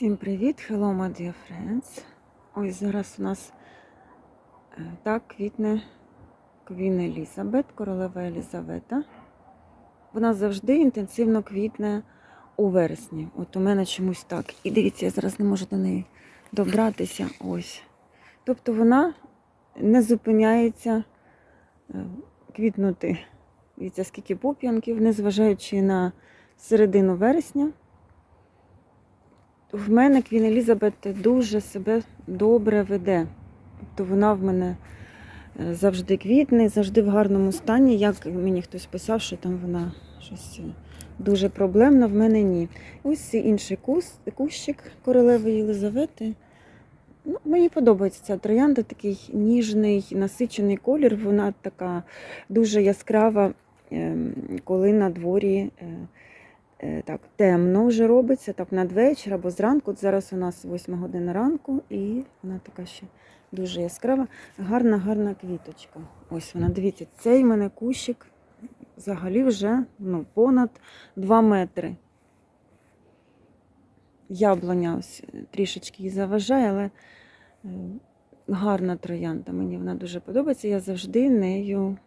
Всім привіт, hello, my dear friends. Ось зараз у нас е, так квітне Квін Елізабет, королева Елізавета. Вона завжди інтенсивно квітне у вересні. От у мене чомусь так. І дивіться, я зараз не можу до неї добратися. Ось. Тобто вона не зупиняється е, квітнути. Дивіться, скільки пуп'янків, незважаючи на середину вересня. В мене Квін Елізабет дуже себе добре веде. Тобто вона в мене е, завжди квітне, завжди в гарному стані. Як мені хтось писав, що там вона щось е, дуже проблемна, в мене ні. Ось інший кус, кущик королеви Єлизавети. Ну, мені подобається ця троянда, такий ніжний, насичений колір. Вона така дуже яскрава, ем, коли на дворі. Е, Так, темно вже робиться, так надвечір або зранку. Зараз у нас 8 година ранку, і вона така ще дуже яскрава. Гарна, гарна квіточка. Ось вона, дивіться, цей мене кущик взагалі вже ну, понад 2 метри. Яблуня ось е, трішечки її заважає, але е, гарна троянда. Мені вона дуже подобається. Я завжди нею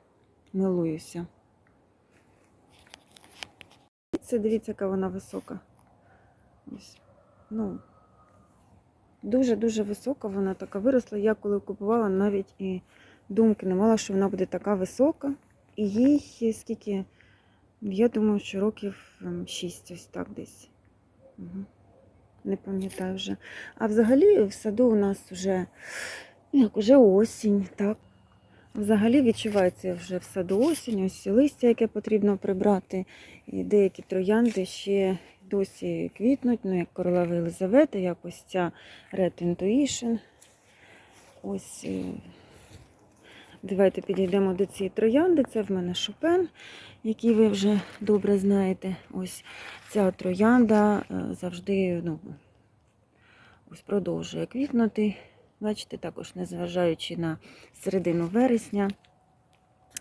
милуюся. Це дивіться, яка вона висока. Ну, дуже-дуже висока вона така виросла. Я коли купувала, навіть і думки не мала, що вона буде така висока. І їй скільки, я думаю, що років 6 ось так десь. Угу. Не пам'ятаю вже. А взагалі в саду у нас вже, як уже осінь, так. Взагалі відчувається вже в саду осінь, ось листя, яке потрібно прибрати. І деякі троянди ще досі квітнуть, ну як королева Єлизавета, як ось ця Red Intuition. Ось е, давайте підійдемо до цієї троянди. Це в мене Шопен, який ви вже добре знаєте. Ось ця троянда е, завжди ну, ось продовжує квітнути. Бачите, також незважаючи на середину вересня.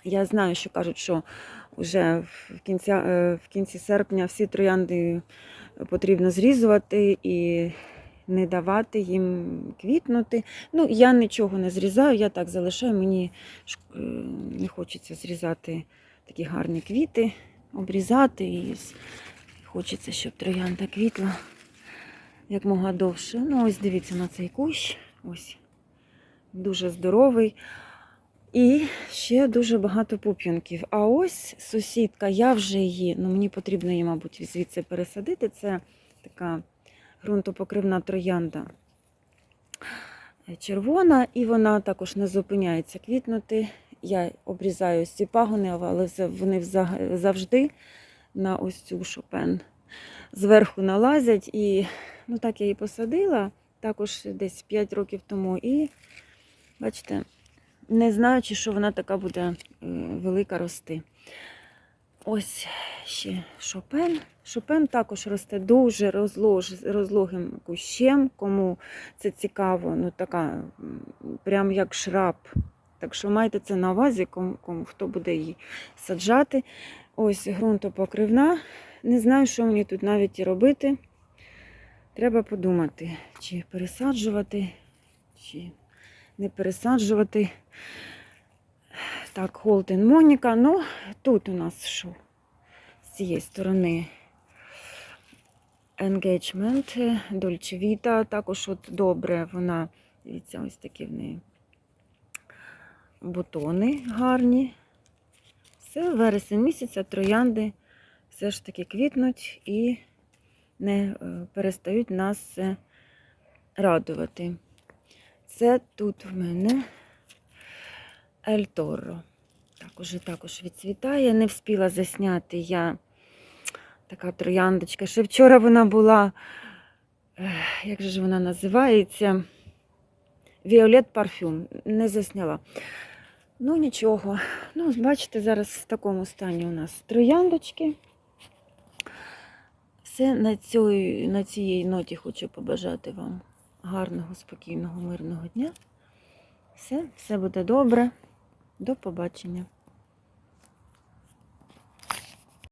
Я знаю, що кажуть, що вже в кінці, е, в кінці серпня всі троянди потрібно зрізувати і не давати їм квітнути. Ну, я нічого не зрізаю, я так залишаю. Мені е, не хочеться зрізати такі гарні квіти, обрізати. І хочеться, щоб троянда квітла якмога довше. Ну, ось дивіться на цей кущ. Ось дуже здоровий. І ще дуже багато пуп'янків. А ось сусідка, я вже її, ну мені потрібно її, мабуть, звідси пересадити. Це така ґрунтопокривна троянда червона, і вона також не зупиняється квітнути. Я обрізаю ось ці пагони, але вони завжди на ось цю шопен зверху налазять. І ну, так я її посадила також десь 5 років тому. І бачите, не знаючи, що вона така буде велика рости. Ось ще шопен. Шопен також росте дуже розлож, розлогим кущем, кому це цікаво, ну така прям як шраб. Так що майте це на увазі, кому, кому хто буде її саджати. Ось ґрунтопокривна. Не знаю, що мені тут навіть і робити. Треба подумати, чи пересаджувати, чи не пересаджувати. Так, Холтен Моніка. Ну, тут у нас що? З цієї сторони Dolce Vita. Також от добре вона, дивіться, ось такі в неї бутони гарні. Все, вересень місяця, троянди все ж таки квітнуть і не е, перестають нас е, радувати. Це тут в мене Ель Торро. Так, уже також відцвітає. Не встигла засняти я така трояндочка. Ще вчора вона була, як же ж вона називається? Віолет парфюм. Не засняла. Ну, нічого. Ну, бачите, зараз в такому стані у нас трояндочки. Все на, цій, на цій ноті хочу побажати вам гарного, спокійного, мирного дня. Все, все буде добре. До побачення.